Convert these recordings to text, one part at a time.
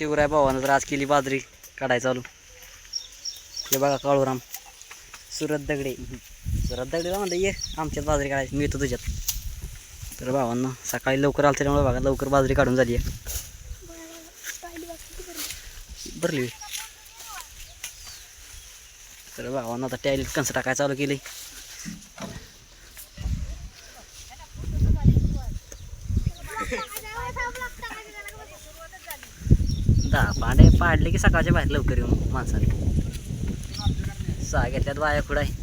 शिवराय भावानं तर आज केली बाजरी काढायला चालू. हे बघा काळूराम सुरत दगडे. सुरत दगडेला म्हणलं ये आमच्यात बाजरी काढायची मी येतो तुझ्यात. तर भावांना सकाळी लवकर आलं त्यामुळे बघा लवकर बाजरी काढून झाली आहे. भरली तर भावांना आता टॅलेट कंस टाकायला चालू केली. दहा पांडे पाडले की सकाळच्या बाहेर लवकर येऊन माणसाने सहा घेतल्यात वाया खुडाय आहे?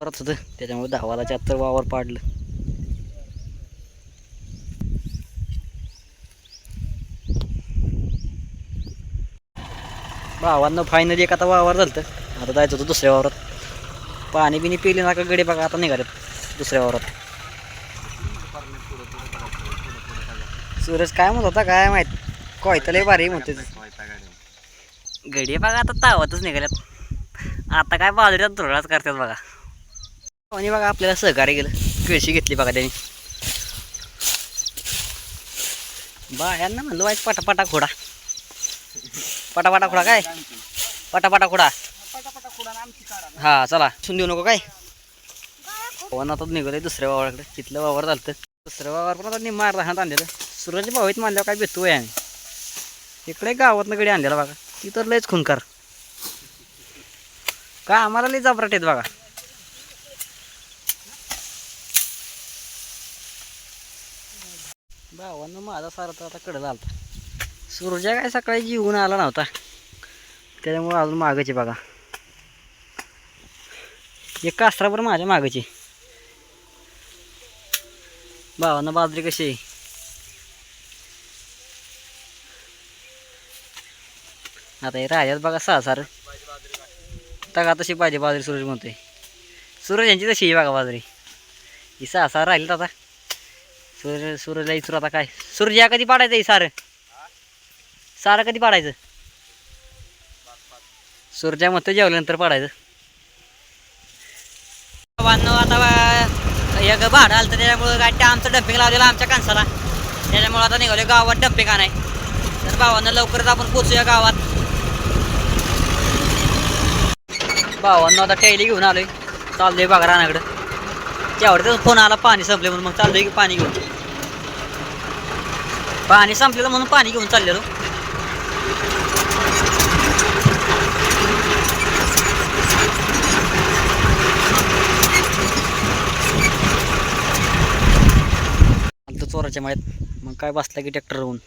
परत होतं त्याच्यामुळे दहावाला चार वावर पाडलं. भावांना फायनली एक आता वावर झालं आता जायचं होतं दुसऱ्या वावरात. पाणी बिणी पिले ना का गडे बघा आता निघालेत दुसऱ्या वावरात. सूरज काय म्हणत होता काय माहीत? कोयतलंय भारी म्हणते गडी बघा आता तावतच निघाल्यात. आता काय बाजरीचा धुरळाच करतात बघा. आणि बघा आपल्याला सहकार्य केलं. कशी घेतली बघा त्यांनी. बायांना म्हणलं वाईट पटापटा खोडा. पटापाटा खुडा काय? पटापाटा खुडा. हा चला. सुन देऊ नको काय? पवन आता निघाले दुसऱ्या वावराकडे. तिथलं वावर चालतं दुसऱ्या वावर पण आता निम्मा राहण्यात आणलेलं. सूरज भावीत मानल्यावर काय भेटतो आहे आम्ही. इकडे गावातनं गडी आणलेला बघा. ती तर लयच खुनकार काय आम्हाला लय जाबराट आहेत बघा. भावानं माझा सारा तर आता कडं झालता. सूर्या काय सकाळी जीवन आला नव्हता. त्याच्यामुळं अजून मागचे बघा. एक कास्त्रावर माझ्या मागची. भावानं बाजरी कशी आहे? आता हे राजात बघा सहा सार तगा तशी पाहिजे बाजरी सूरज म्हणतोय. सूरज यांची तशी आहे बघा बाजरी. ही सहा सार राहिली आता. सूरज सूरजला इचरू आता काय? सूरज या कधी पाडायचं ही सारं? सारं कधी पाडायचं? सूर्या मत जेवल्यानंतर पाडायचं. बाबांनो आता एक भाडं आलं तर त्याच्यामुळं काय आमचं डम्पिंग लावलेलं आमच्या कणसाला. त्याच्यामुळं आता निघाले गावात डम्पिंग आणाय. तर भावांना लवकरच आपण पोचूया गावात. भावांना आता टैली घेऊन आलोय. चाललोय बघा रानाकडं. तेवढ्याच फोन आला पाणी संपले म्हणून. मग चाललोय की पाणी घेऊन. पाणी संपलेलं म्हणून पाणी घेऊन चाललेलो. चोराच्या माळ्यात मग काय बसला की ट्रॅक्टर होऊन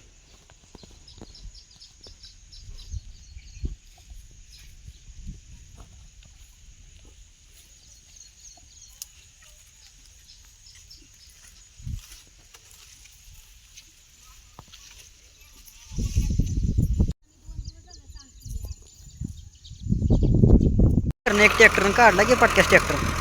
एक ट्रॅक्टर काढला की पटक्यास ट्रॅक्टर